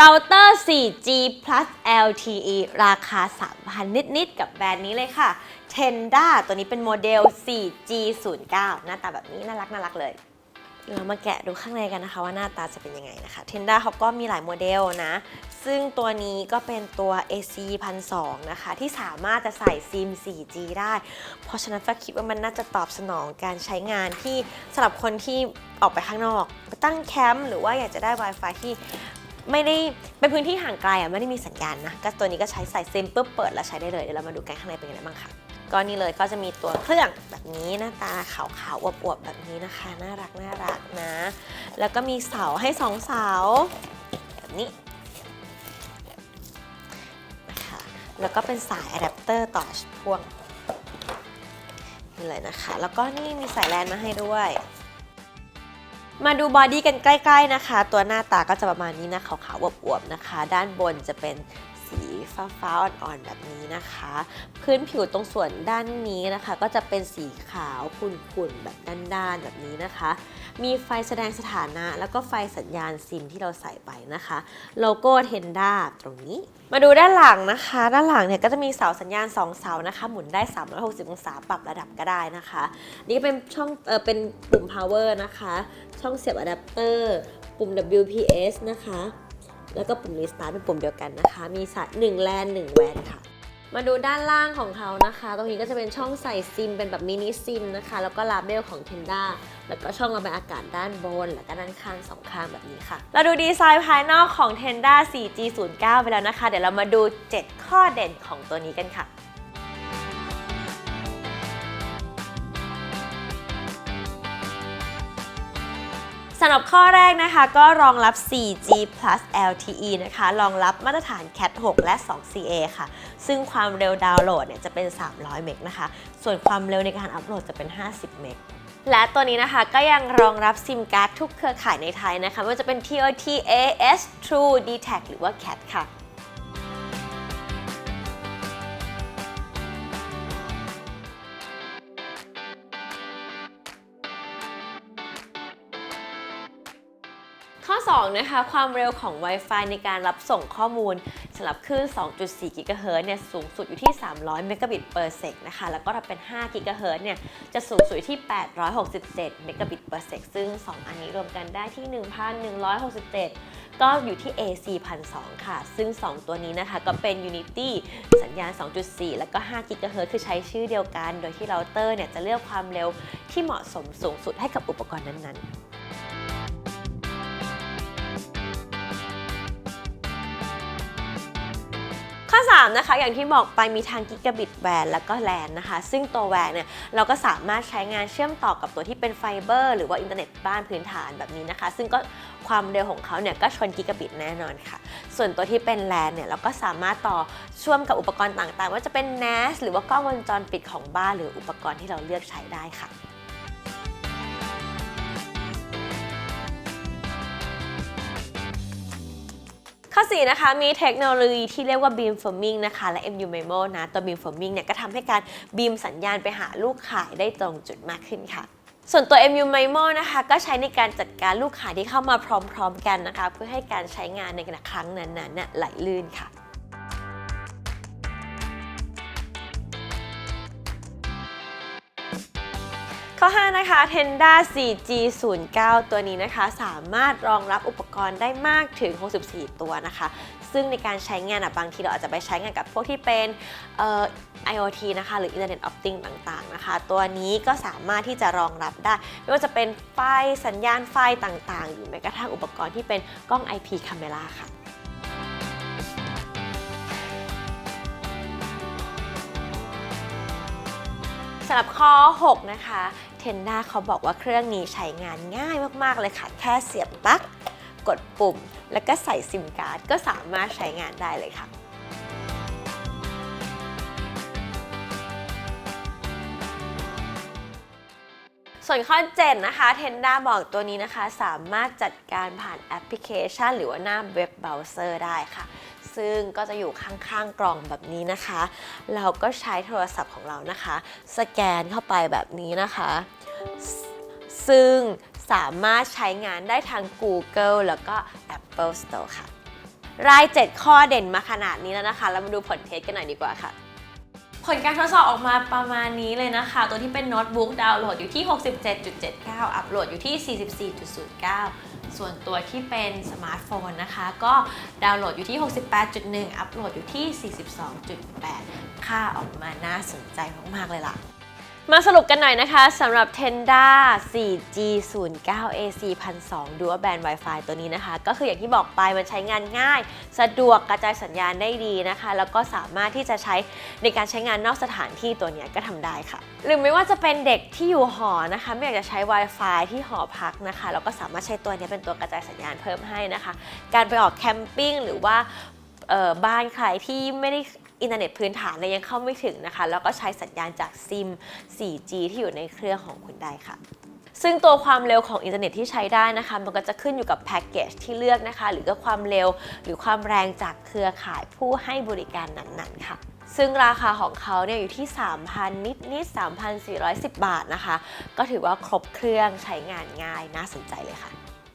เราเตอร์ 4G plus LTE ราคา 3,000 นิด ๆ กับแบรนด์นี้เลยค่ะ Tenda ตัวนี้เป็นโมเดล 4G 09หน้าตาแบบนี้น่ารักน่ารักเลย เรามาแกะดูข้างในกันนะคะว่าหน้าตาจะเป็นยังไงนะคะ Tenda เขาก็มีหลายโมเดลนะ ซึ่งตัวนี้ก็เป็นตัว AC 1,200นะคะ ที่สามารถจะใส่ซิม 4G ได้ เพราะฉะนั้นฟ้าคิดว่ามันน่าจะตอบสนองการใช้งานที่สำหรับคนที่ออกไปข้างนอก ไปตั้งแคมป์หรือว่าอยากจะได้ Wi-Fi ที่ ไม่ได้เป็นพื้นที่ห่างไกลอะไม่ได้มีสัญญาณนะก็ตัวนี้ก็ใช้ใส่ซิมปุ๊บเปิดแล้วใช้ได้เลยเดี๋ยวเรามาดูกันข้างในเป็นยังไงบ้างค่ะก็นี่เลยก็จะมีตัวเครื่องแบบนี้หน้าตาขาวๆอวบๆแบบนี้นะคะ น่ารักน่ารักนะ แล้วก็มีเสาให้สองเสาแบบนี้นะคะแล้วก็เป็นสายอะแดปเตอร์ต่อพ่วงนี่เลยนะคะ แล้วก็นี่มีสายแลนมาให้ด้วย มาดูบอดี้กันใกล้ ๆนะคะ ตัวหน้าตาก็จะประมาณนี้นะขาวๆอวบๆนะคะ ด้านบนจะเป็น ฟ้าๆอ่อนๆแบบนี้นะคะ พื้นผิวตรงส่วนด้านนี้นะคะ ก็จะเป็นสีขาวขุ่นๆแบบด้านๆแบบนี้นะคะ มีไฟแสดงสถานะ แล้วก็ไฟสัญญาณซิมที่เราใส่ไปนะคะ โลโก้เทนด้าตรงนี้ มาดูด้านหลังนะคะ ด้านหลังเนี่ยก็จะมีเสาสัญญาณ 2 เสานะคะ หมุนได้ 360 องศาปรับระดับก็ได้นะคะ นี่ก็เป็นช่องเออเป็นปุ่ม power นะคะ ช่องเสียบอะแดปเตอร์ปุ่ม WPS นะคะ แล้วก็ปุ่ม restart เป็นปุ่มเดียวกันนะคะ มีสาย1แลน1แวนค่ะ มาดูด้านล่างของเขานะคะ ตรงนี้ก็จะเป็นช่องใส่ซิมเป็นแบบมินิซิมนะคะ แล้วก็ลาเบลของ Tenda แล้วก็ช่องระบายอากาศด้านบน แล้วก็ด้านข้างสองข้างแบบนี้ค่ะ เราดูดีไซน์ภายนอกของ Tenda 4G09 ไปแล้วนะคะ เดี๋ยวเรามาดู 7 ข้อเด่นของตัวนี้กันค่ะ สำหรับข้อแรกนะคะก็รองรับ 4G plus LTE นะคะ รองรับมาตรฐาน Cat 6 และ 2CA ค่ะ ซึ่งความเร็วดาวน์โหลดเนี่ยจะเป็น 300 เมกนะคะ ส่วนความเร็วในการอัปโหลดจะเป็น 50 เมกและตัวนี้นะคะก็ยังรองรับซิมการ์ดทุกเครือข่ายในไทยนะคะไม่ว่าจะเป็น TOT AS True d t a c หรือว่า Cat ค่ะ ข้อ 2 นะคะ ความเร็วของ Wi-Fi ในการรับส่งข้อมูลสำหรับคลื่น 2.4 GHz เฮิร์เนี่ยสูงสุดอยู่ที่ 300 Mbps per sec นะคะ แล้วก็ถ้าเป็น5 GHz เฮิร์เนี่ยจะสูงสุดที่ 867 Mbps per sec ซึ่ง 2 อันนี้รวมกันได้ที่ 1,167 ก็อยู่ที่ AC 1,200ค่ะ ซึ่ง 2 ตัวนี้นะคะก็เป็น Unity สัญญาณ 2.4 แล้วก็5 GHz คือใช้ชื่อเดียวกัน โดยที่เราเตอร์เนี่ยจะเลือกความเร็วที่เหมาะสมสูงสุดให้กับอุปกรณ์นั้นๆ ข้อ 3 นะคะ อย่างที่บอกไปมีทางกิกะบิตแวนแล้วก็แลนนะคะ ซึ่งตัวแวนเนี่ยเราก็สามารถใช้งานเชื่อมต่อกับตัวที่เป็นไฟเบอร์หรือว่าอินเทอร์เน็ตบ้านพื้นฐานแบบนี้นะคะ ซึ่งก็ความเร็วของเขาเนี่ยก็ชนกิกะบิตแน่นอนค่ะ ส่วนตัวที่เป็นแลนเนี่ยเราก็สามารถต่อช่วมกับอุปกรณ์ต่างๆ ว่าจะเป็น NAS หรือว่ากล้องวงจรปิดของบ้านหรืออุปกรณ์ที่เราเลือกใช้ได้ค่ะ ข้อ 4 นะคะ มีเทคโนโลยีที่เรียกว่า beam forming นะคะ และ MU MIMO นะ ตัว beam forming เนี่ยก็ทำให้การบีมสัญญาณไปหาลูกขายได้ตรงจุดมากขึ้นค่ะส่วนตัว MU MIMO นะคะก็ใช้ในการจัดการลูกข่ายที่เข้ามาพร้อมๆกันนะคะ เพื่อให้การใช้งานในครั้งนั้นๆน่ะไหลลื่นค่ะ ข้อ 5 นะคะ Tenda 4G 09 ตัวนี้นะคะ สามารถรองรับอุปกรณ์ได้มากถึง 64 ตัวนะคะ ซึ่งในการใช้งานอะบางทีเราอาจจะไปใช้งานกับพวกที่เป็นเอ่อ IoT นะคะ หรือ Internet of Things ต่างๆนะคะ ตัวนี้ก็สามารถที่จะรองรับได้ ไม่ว่าจะเป็นไฟสัญญาณไฟต่างๆ หรือแม้กระทั่งอุปกรณ์ที่เป็นกล้อง IP Camera ค่ะสำหรับข้อ 6 นะคะ Tenda เขาบอกว่าเครื่องนี้ใช้งานง่ายมากๆเลยค่ะ แค่เสียบปลั๊กกดปุ่ม แล้วก็ใส่ซิมการ์ดก็สามารถใช้งานได้เลยค่ะส่วนข้อ7นะคะ Tenda บอกตัวนี้นะคะ สามารถจัดการผ่านแอปพลิเคชัน หรือว่าหน้าเว็บเบราว์เซอร์ได้ค่ะ ซึ่งก็จะอยู่ข้างๆกล่องแบบนี้นะคะ เราก็ใช้โทรศัพท์ของเรานะคะ สแกนเข้าไปแบบนี้นะคะ ซึ่งสามารถใช้งานได้ทาง Google แล้วก็ Apple Store ค่ะ ราย 7 ข้อเด่นมาขนาดนี้แล้วนะคะ เรามาดูผลเทสกันหน่อยดีกว่าค่ะผลการทดสอบออกมาประมาณนี้เลยนะคะ ตัวที่เป็นโน้ตบุ๊กดาวน์โหลดอยู่ที่ 67.79 อัปโหลดอยู่ที่ 44.09 ส่วนตัวที่เป็นสมาร์ทโฟนนะคะ ก็ดาวน์โหลดอยู่ที่ 68.1 อัปโหลดอยู่ที่ 42.8 ค่าออกมาน่าสนใจมาก ๆ เลยล่ะ มาสรุปกันหน่อยนะคะสำหรับ Tenda 4G 09 AC 1002 Dual Band Wi-Fi ตัวนี้นะคะ ก็คืออย่างที่บอกไปมันใช้งานง่าย สะดวกกระจายสัญญาณได้ดีนะคะ แล้วก็สามารถที่จะใช้ในการใช้งานนอกสถานที่ตัวนี้ก็ทำได้ค่ะ หรือไม่ว่าจะเป็นเด็กที่อยู่หอนะคะ ไม่อยากจะใช้ Wi-Fi ที่หอพักนะคะแล้วก็สามารถใช้ตัวนี้เป็นตัวกระจายสัญญาณเพิ่มให้นะคะ การไปออกแคมปิ้งหรือว่าบ้านใครที่ไม่ได้ อินเทอร์เน็ตพื้นฐานเนี่ยยังเข้าไม่ถึงนะคะ แล้วก็ใช้สัญญาณจากซิม 4G ที่อยู่ในเครื่องของคุณได้ค่ะซึ่งตัวความเร็วของอินเทอร์เน็ตที่ใช้ได้นะคะ มันก็จะขึ้นอยู่กับแพ็กเกจที่เลือกนะคะ หรือก็ความเร็วหรือความแรงจากเครือข่ายผู้ให้บริการนั้นๆค่ะ ซึ่งราคาของเขาเนี่ยอยู่ที่ 3,000 นิดนิด3,410 บาทนะคะ ก็ถือว่าครบเครื่องใช้งานง่ายน่าสนใจเลยค่ะ